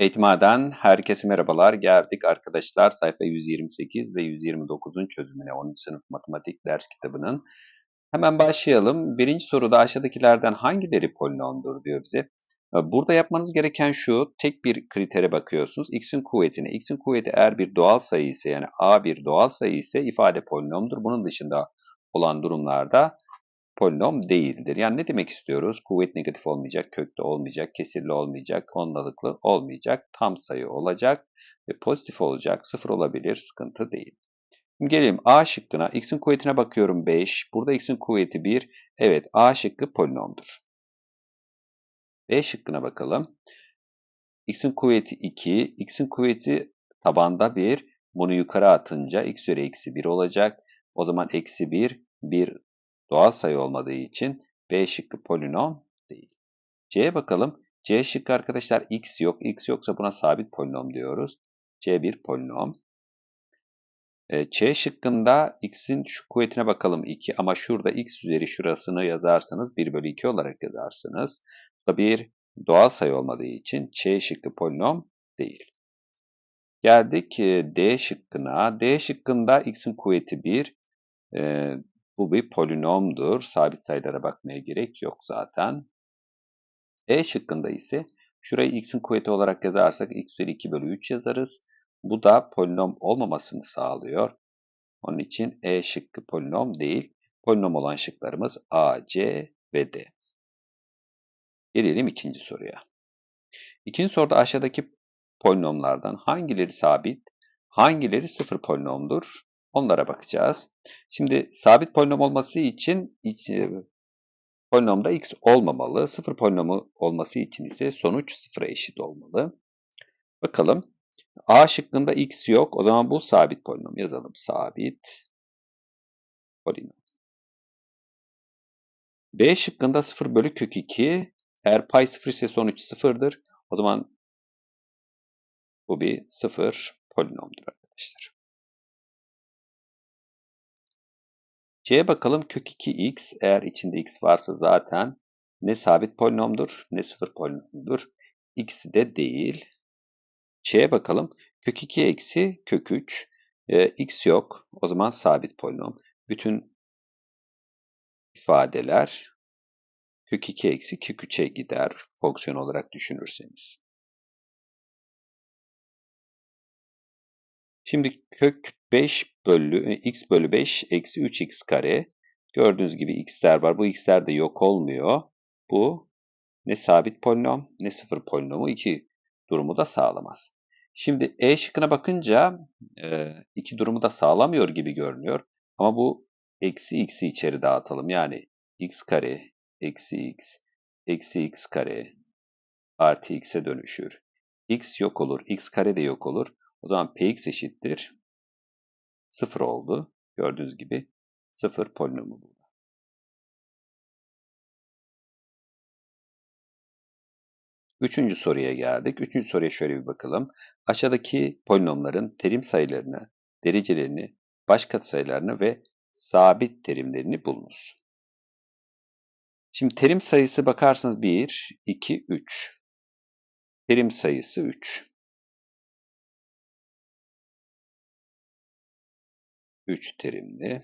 Eğitimhane'den herkese merhabalar. Geldik arkadaşlar sayfa 128 ve 129'un çözümüne 10. sınıf matematik ders kitabının. Hemen başlayalım. Birinci soruda aşağıdakilerden hangileri polinomdur diyor bize. Burada yapmanız gereken şu, tek bir kritere bakıyorsunuz. x'in kuvvetine. x'in kuvveti eğer bir doğal sayı ise yani a bir doğal sayı ise ifade polinomdur. Bunun dışında olan durumlarda polinom değildir. Yani ne demek istiyoruz? Kuvvet negatif olmayacak, köklü olmayacak, kesirli olmayacak, ondalıklı olmayacak, tam sayı olacak ve pozitif olacak, sıfır olabilir, sıkıntı değil. Gelelim A şıkkına. X'in kuvvetine bakıyorum 5. Burada X'in kuvveti 1. Evet A şıkkı polinomdur. B şıkkına bakalım. X'in kuvveti 2. X'in kuvveti tabanda 1. Bunu yukarı atınca x üzeri eksi 1 olacak. O zaman eksi 1, 1 doğal sayı olmadığı için B şıkkı polinom değil. C'ye bakalım. C şıkkı arkadaşlar x yok. x yoksa buna sabit polinom diyoruz. C bir polinom. E, C şıkkında x'in şu kuvvetine bakalım 2 ama şurada x üzeri şurasını yazarsanız 1 bölü 2 olarak yazarsınız. Bu da bir doğal sayı olmadığı için C şıkkı polinom değil. Geldik e, D şıkkına. D şıkkında x'in kuvveti 1. Bu bir polinomdur. Sabit sayılara bakmaya gerek yok zaten. E şıkkında ise şurayı x'in kuvveti olarak yazarsak x üzeri 2 bölü 3 yazarız. Bu da polinom olmamasını sağlıyor. Onun için E şıkkı polinom değil. Polinom olan şıklarımız A, C ve D. Gelelim ikinci soruya. İkinci soruda aşağıdaki polinomlardan hangileri sabit, hangileri sıfır polinomdur? Onlara bakacağız. Şimdi sabit polinom olması için e, polinomda x olmamalı. Sıfır polinomu olması için ise sonuç sıfıra eşit olmalı. Bakalım. A şıkkında x yok. O zaman bu sabit polinom. Yazalım. Sabit polinom. B şıkkında 0 bölü kök 2. Eğer pay 0 ise sonuç 0'dır. O zaman bu bir 0 polinomdur arkadaşlar. C'ye bakalım kök 2x eğer içinde x varsa zaten ne sabit polinomdur ne sıfır polinomdur. X de değil. C'ye bakalım. Kök 2 eksi kök 3. E, x yok. O zaman sabit polinom. Bütün ifadeler kök 2 eksi kök 3'e gider fonksiyon olarak düşünürseniz. Şimdi kök 5 bölü x bölü 5 eksi 3x kare. Gördüğünüz gibi x'ler var. Bu x'ler de yok olmuyor. Bu ne sabit polinom ne sıfır polinomu iki durumu da sağlamaz. Şimdi E şıkkına bakınca e, iki durumu da sağlamıyor gibi görünüyor. Ama bu eksi x'i içeri dağıtalım. Yani x kare eksi x eksi x kare artı x'e dönüşür. x yok olur. x kare de yok olur. O zaman px eşittir. 0 oldu. Gördüğünüz gibi 0 polinomu burada. Üçüncü soruya geldik. Üçüncü soruya şöyle bir bakalım. Aşağıdaki polinomların terim sayılarını, derecelerini, baş katsayılarını ve sabit terimlerini bulunuz. Şimdi terim sayısı bakarsanız 1, 2, 3. Terim sayısı 3. 3 terimli.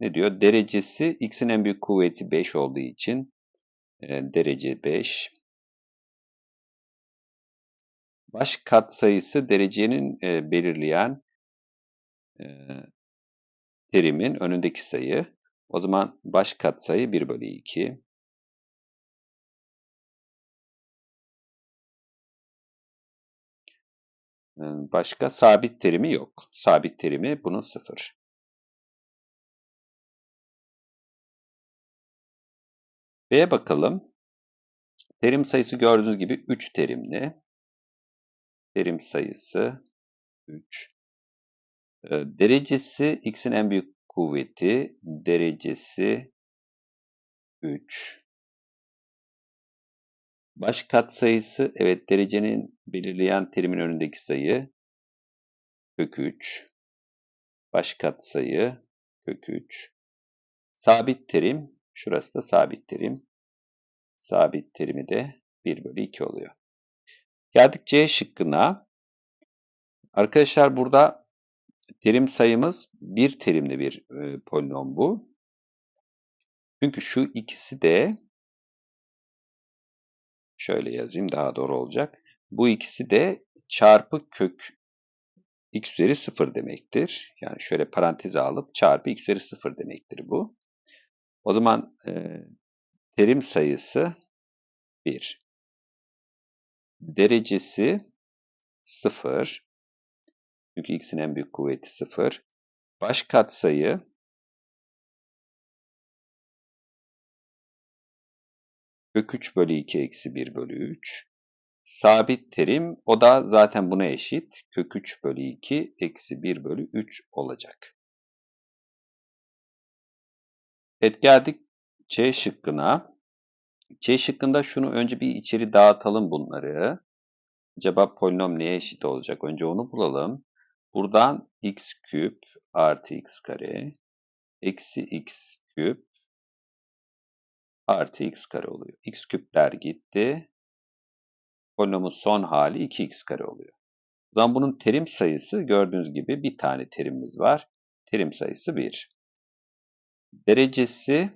Ne diyor? Derecesi x'in en büyük kuvveti 5 olduğu için e, derece 5. Baş kat sayısı derecenin e, belirleyen e, terimin önündeki sayı. O zaman baş kat sayı 1 bölü 2. Başka sabit terimi yok. Sabit terimi bunun sıfır. B'ye bakalım. Terim sayısı gördüğünüz gibi 3 terimli. Terim sayısı 3. Derecesi x'in en büyük kuvveti. Derecesi 3. Baş katsayısı, evet derecenin belirleyen terimin önündeki sayı kök 3. Baş katsayı kök 3. Sabit terim, şurası da sabit terim. Sabit terimi de 1 bölü 2 oluyor. Geldik C şıkkına. Arkadaşlar burada terim sayımız bir terimli bir e, polinom bu. Çünkü şu ikisi de şöyle yazayım daha doğru olacak. Bu ikisi de çarpı kök x üzeri 0 demektir. Yani şöyle paranteze alıp çarpı x üzeri 0 demektir bu. O zaman e, terim sayısı 1. Derecesi 0. Çünkü x'in en büyük kuvveti 0. Baş katsayı kök 3 bölü 2 eksi 1 bölü 3. Sabit terim o da zaten buna eşit. Kök 3 bölü 2 eksi 1 bölü 3 olacak. Evet geldik C şıkkına. C şıkkında şunu önce bir içeri dağıtalım bunları. Acaba polinom neye eşit olacak? Önce onu bulalım. Buradan x küp artı x kare eksi x küp artı x kare oluyor. x küpler gitti. Polinomun son hali 2x kare oluyor. O zaman bunun terim sayısı gördüğünüz gibi bir tane terimimiz var. Terim sayısı 1. Derecesi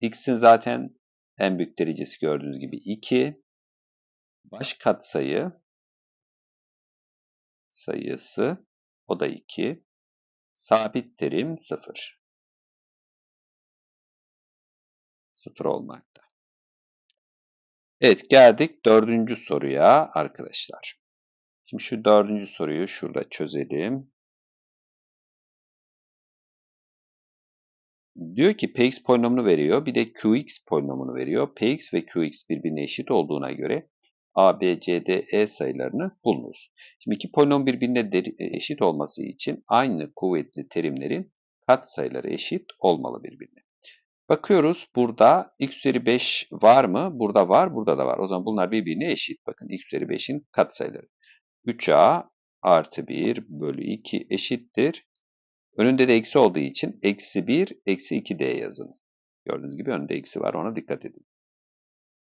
x'in zaten en büyük derecesi gördüğünüz gibi 2. Baş katsayı sayısı o da 2. Sabit terim 0. 0 olmakta. Evet geldik dördüncü soruya arkadaşlar. Şimdi şu dördüncü soruyu şurada çözelim. Diyor ki Px polinomunu veriyor. Bir de Qx polinomunu veriyor. Px ve Qx birbirine eşit olduğuna göre A, B, C, D, E sayılarını bulunuz. Şimdi iki polinom birbirine eşit olması için aynı kuvvetli terimlerin katsayıları eşit olmalı birbirine. Bakıyoruz burada x üzeri 5 var mı? Burada var, burada da var. O zaman bunlar birbirine eşit. Bakın x üzeri 5'in katsayıları. 3a artı 1 bölü 2 eşittir. Önünde de eksi olduğu için eksi 1, eksi 2d yazın. Gördüğünüz gibi önünde eksi var ona dikkat edin.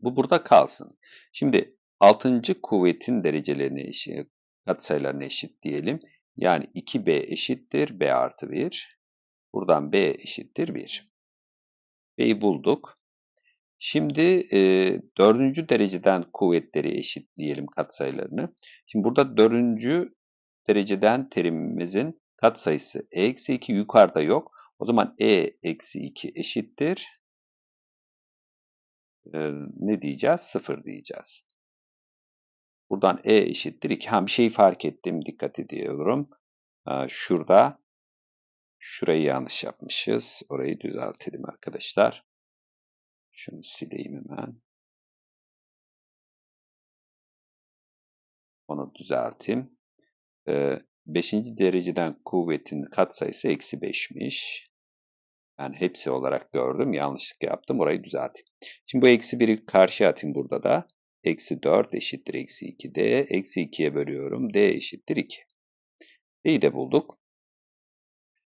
Bu burada kalsın. Şimdi 6. kuvvetin derecelerine eşit, katsayılarına eşit diyelim. Yani 2b eşittir b artı 1. Buradan b eşittir 1. B'yi bulduk. Şimdi e, dördüncü dereceden kuvvetleri eşitleyelim katsayılarını. Şimdi burada dördüncü dereceden terimimizin katsayısı e eksi 2 yukarıda yok. O zaman e eksi 2 eşittir. E, ne diyeceğiz? 0 diyeceğiz. Buradan e eşittir 2. Ha bir şey fark ettim. Dikkat ediyorum. Şurada Şurayı yanlış yapmışız. Orayı düzeltelim arkadaşlar. Şunu sileyim hemen. Onu düzelteyim. Ee, beşinci dereceden kuvvetin katsayısı eksi 5'miş. Yani hepsi olarak gördüm. Yanlışlık yaptım. Orayı düzelteyim. Şimdi bu eksi 1'i karşıya atayım burada da. Eksi 4 eşittir eksi 2d. Eksi 2'ye bölüyorum. d eşittir 2. D'yi de bulduk.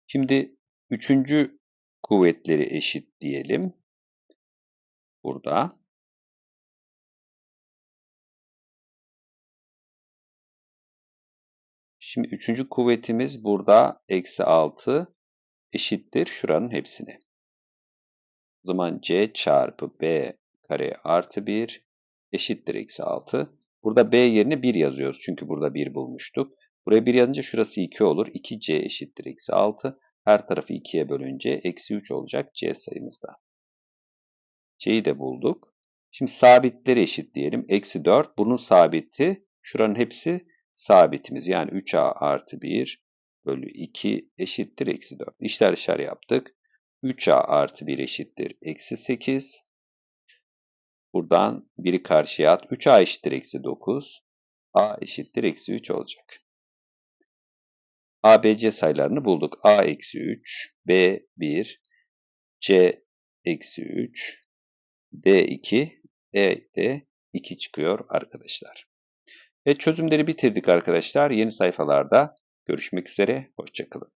Şimdi üçüncü kuvvetleri eşit diyelim. Burada. Şimdi üçüncü kuvvetimiz burada eksi 6 eşittir şuranın hepsine. O zaman c çarpı b kare artı 1 eşittir eksi 6. Burada b yerine 1 yazıyoruz. Çünkü burada 1 bulmuştuk. Buraya 1 yazınca şurası 2 olur. 2c eşittir eksi 6. Her tarafı 2'ye bölünce eksi 3 olacak c sayımızda. c'yi de bulduk. Şimdi sabitleri eşit diyelim. Eksi 4 bunun sabiti. Şuranın hepsi sabitimiz. Yani 3a artı 1 bölü 2 eşittir eksi 4. İşler dışarı yaptık. 3a artı 1 eşittir eksi 8. Buradan 1'i karşıya at. 3a eşittir eksi 9. a eşittir eksi 3 olacak. ABC sayılarını bulduk. A eksi 3, B 1, C eksi 3, D 2, E de 2 çıkıyor arkadaşlar. Ve çözümleri bitirdik arkadaşlar. Yeni sayfalarda görüşmek üzere. Hoşçakalın.